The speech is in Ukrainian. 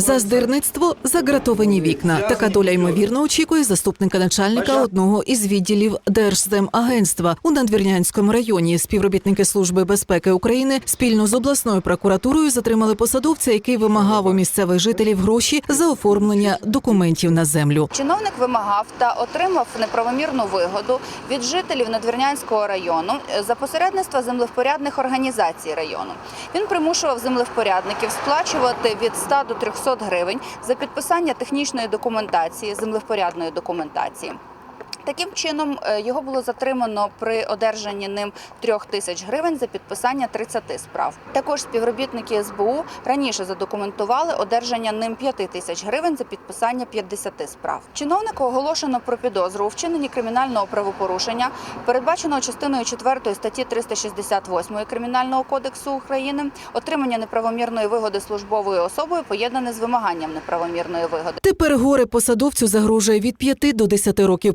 За здирництво загратовані вікна. Така доля ймовірно очікує заступника начальника одного із відділів Держземагентства у Надвірнянському районі. Співробітники служби безпеки України спільно з обласною прокуратурою затримали посадовця, який вимагав у місцевих жителів гроші за оформлення документів на землю. Чиновник вимагав та отримав неправомірну вигоду від жителів Надвірнянського району е, за посередництва землевпорядних організацій району. Він примушував землевпорядників сплачувати від 100 до 300 гривень за підписання технічної документації, землевпорядної документації. Таким чином е, його було затримано при одержанні ним трьох тисяч гривень за підписання 30 справ. Також співробітники СБУ раніше задокументували одержання ним 5 тисяч гривень за підписання 50 справ. Чиновнику оголошено про підозру у вчиненні кримінального правопорушення, передбаченого частиною 4 статті 368 Кримінального кодексу України, отримання неправомірної вигоди службовою особою поєднане з вимаганням неправомірної вигоди. Тепер горе посадовцю загрожує від 5 до 10 років